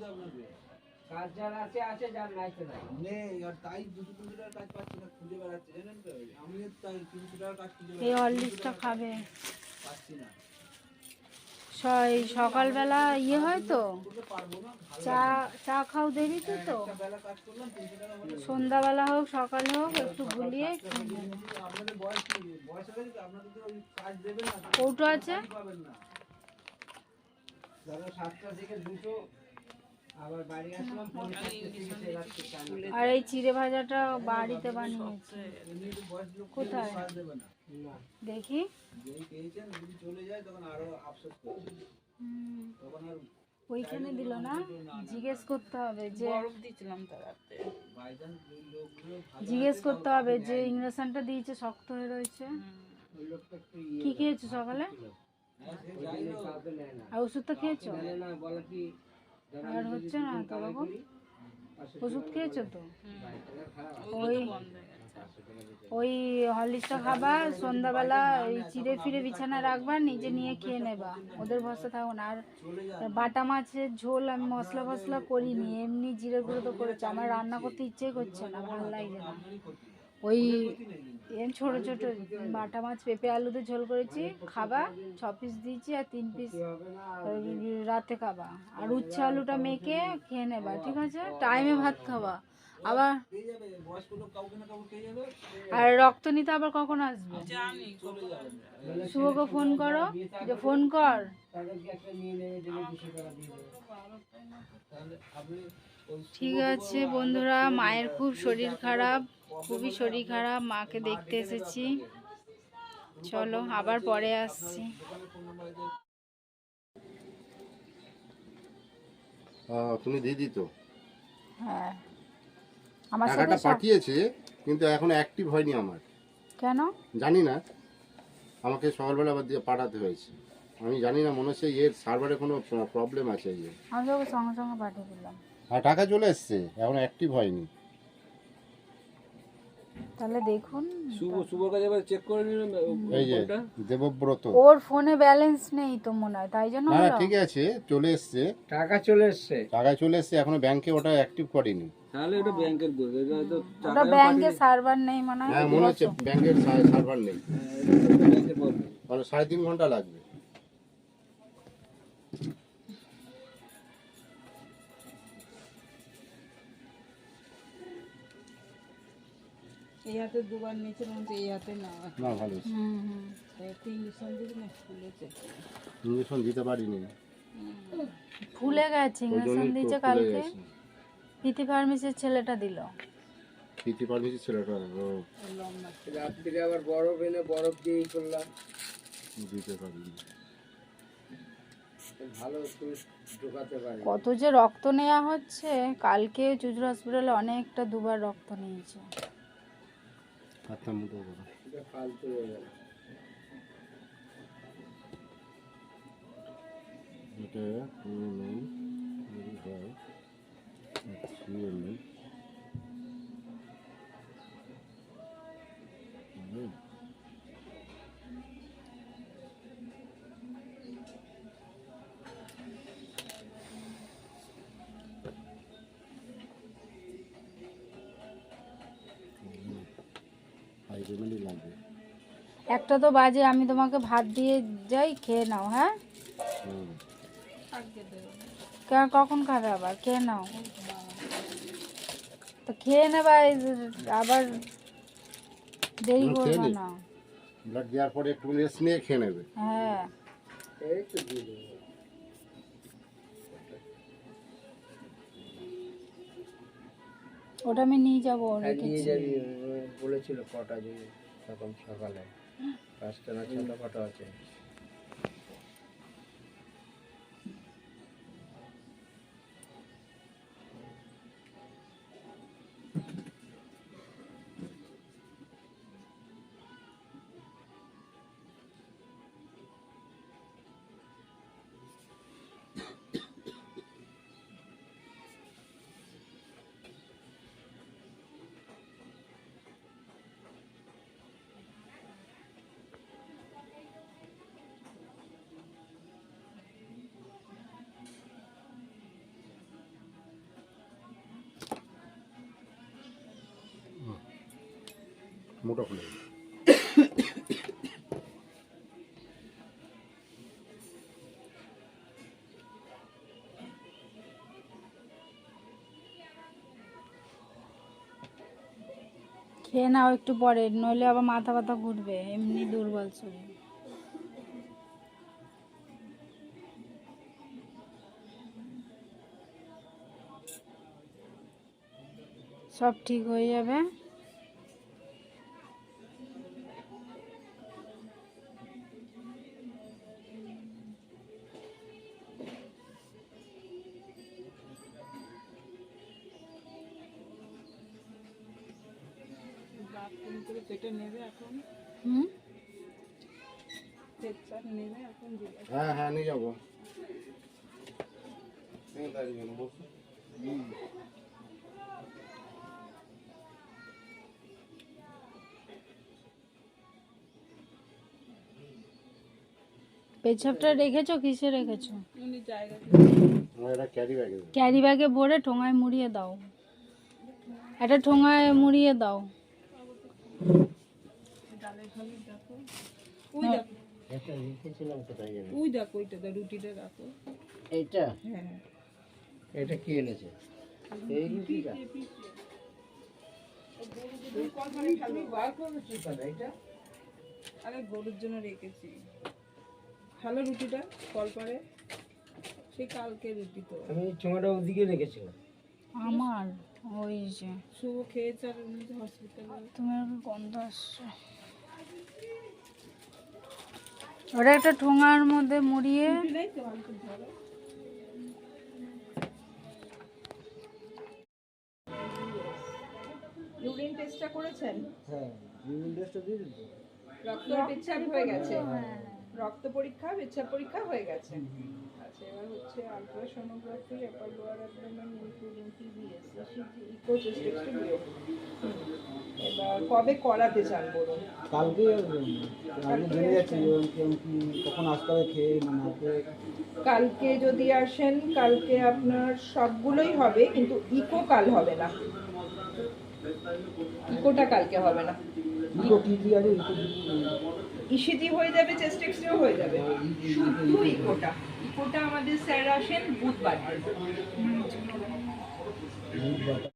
কাজ যার আছে আছে যার নাই তো নাই। নেই আর তাই দুশো তিনশো টাকার কাজ পাচ্ছি না খুঁজে বেড়াচ্ছে জানেন তো? আমি তাই তিনশো টাকার কাজ খুঁজে এই হরলিক্সটা খাবে। পাচ্ছি না। স- এই সকালবেলা ইয়ে হয় তো? চা চা খাও দেরিতে তো হলে। সন্ধ্যাবেলা হোক সকালে হোক একটু হয়ে না কৌটো আছে? সাতটা থেকে দুটো আর এই চিড়ে ভাজাটা বাড়িতে বানিয়েছি। তো কোথায়? দেখি। যেই পেয়েছেন যদি চলে যায় তখন আরও আফসোস করবে হুম, তখন আর ওইখানে দিল না? জিজ্ঞেস করতে হবে যে জিজ্ঞেস করতে হবে যে ইঞ্জেকশনটা দিয়েছে শক্ত হয়ে রয়েছে? ইয়ে কি খেয়েছো সকালে? হ্যাঁ, আর ওষুধটা খেয়েছো? আর হচ্ছে না তো বাবু? ওষুধ খেয়েছো তো? ওই ওই হরলিক্সটা খাবা সন্ধ্যাবেলা এই চিড়ে ফিরে বিছানা রাখবা নিজে নিয়ে খেয়ে নেবা। ওদের ভরসা থাকো না আর বাটা মাছের ঝোল আমি মশলা ফসলা করিনি এমনি জিরে গুঁড়ো তো করেছি। আমার রান্না করতে ইচ্ছে করছে না ভালো লাগছে না। ওই ছোট ছোট বাটা মাছ, পেঁপে, আলুতে ঝোল করেছি, খাবা, ছ পিস দিয়েছি আর তিন পিস রাতে খাবা। আর উচ্ছে আলুটা মেখে খেয়ে নেবা, ঠিক আছে? টাইমে ভাত খাবা। আবার পেয়ে যাবে বয়স্ক লোক কাউকে না কাউকে পেয়ে যাবে আর রক্ত নিতে আবার কখন আসবে? শুভকে ফোন করো যে ফোন কর। ঠিক আছে বন্ধুরা মায়ের খুব শরীর খারাপ খুবই শরীর খারাপ মাকে দেখতে এসেছি। চলো আবার পরে আসছি। তুমি দিদি তো? হ্যাঁ। আমার টাকাটা পাঠিয়েছে কিন্তু এখনও অ্যাক্টিভ হয়নি আমার। কেন? জানি না। আমাকে সকালবেলা আবার দিয়ে পাঠাতে হয়েছে। আমি জানি না মনে হচ্ছে এর সার্ভারে কোনো প্রবলেম আছে এই যে। আমি ওকে সঙ্গে সঙ্গে পাঠিয়ে দিলাম। আর টাকা চলে এসছে এখন অ্যাক্টিভ হয়নি। তাহলে দেখুন। শুভ শুভর কাছে এবার চেক করে নিলাম এই যে দেবব্রত। ওর ফোনে ব্যালেন্স নেই তো মনে হয় তাই জন্য না না ঠিক আছে চলে এসছে। টাকা চলে এসছে। টাকা চলে এসছে এখনও ব্যাংকে ওটা অ্যাক্টিভ করেনি। তাহলে এটা ব্যাংকের দোষ এটা হয়তো ওটা ব্যাংকে সার্ভার নেই মনে হয় হ্যাঁ মনে হচ্ছে ব্যাংকের সার্ভার নেই ব্যাংকের প্রবলেম মানে সাড়ে তিন ঘণ্টা লাগবে। এই হাতে দুবার নিচে এই হাতে না। না ভালো হুম হুম। ইঞ্জেকশন দিবি না? ফুলেছে ইঞ্জেকশন দিতে পারিনি। ফুলে গেছে ইঞ্জেকশন দিয়েছে কালকে। প্রীতি ফার্মেসির ছেলেটা দিল। পিটি পারমিছি ছেলেটা? ও। রাত্রিরে আবার বরফ এনে বরফ দিয়েই করলাম। দিতে পারিনি। কত যে রক্ত নেওয়া হচ্ছে কালকে চুচুর হসপিটালে অনেকটা দুবার রক্ত নিয়েছে। এটা লাগবে একটা তো বাজে আমি তোমাকে ভাত দিয়ে যাই খেয়ে নাও হ্যাঁ? কখন খাবে আবার? খেয়ে নাও। তো খেয়ে নেবা আবার দেরি করবে না। ব্লাড দেওয়ার পরে একটু রেস্ট নিয়ে খেয়ে নেবে। হ্যাঁ। এই তো দিয়ে ওটা আমি নিয়ে যাব হ্যাঁ, নিয়ে যাবি বলেছিল কটা যে তখন সকালে। পাঁচটা না ছটা কটা আছে। মুঠো খুলে। খেয়ে নাও একটু পরে, নইলে আবার মাথা ব্যথা ঘুরবে, এমনি দুর্বল শরীর সব ঠিক হয়ে যাবে করে পেটে নেবে এখন হুম? নেবে এখন হ্যাঁ হ্যাঁ নিয়ে যাব। পেছাবটা রেখেছো? কিসে রেখেছো? ক্যারি ব্যাগে ভরে ঠোঙায় মুড়িয়ে দাও। একটা ঠোঙায় মুড়িয়ে দাও। ওই দেখো। এটা লিখেছিলাম কোথায় যাবে ওই দেখো ওইটা দা রুটিটা রাখো এইটা? হ্যাঁ। এটা কি এনেছে? এই রুটিটা। বার করেছি কথা এটা আরে গরুর জন্য রেখেছি। ভালো রুটিটা কলপারে সেই কালকে রুটি তো। আমি ঠোঙাটা ওদিকে রেখেছিলাম। আমার? ওই যে শুভ খেয়েছে আর উনি তো হসপিটালে তুমি গন্ধ আসছে। ওটা একটা ঠোঙার মধ্যে মুড়িয়ে ইউরিন টেস্টটা করেছেন? হ্যাঁ ইউরিন টেস্টটা দিয়ে দিতে রক্ত পেচ্ছাপ হয়ে গেছে। রক্ত পরীক্ষা পেচ্ছাপ পরীক্ষা হয়ে গেছে। আচ্ছা এবার হচ্ছে ultrasonography upper lower abdomen including TBS ECG echo chest X-ray এবার কবে করাতে চান বলুন? কালকে আগে জেনে যাচ্ছি কি কখন আসতে হবে খেয়ে মানে কালকে যদি আসেন কালকে আপনার সবগুলোই হবে কিন্তু ইকো কাল হবে না। ইকোটা কালকে হবে না। ইকো কি কি আছে? ইকো ইসিজি হয়ে যাবে চেস্ট এক্সরেও হয়ে যাবে। শুধু ইকোটা। ইকোটা আমাদের স্যার আসেন বুধবার।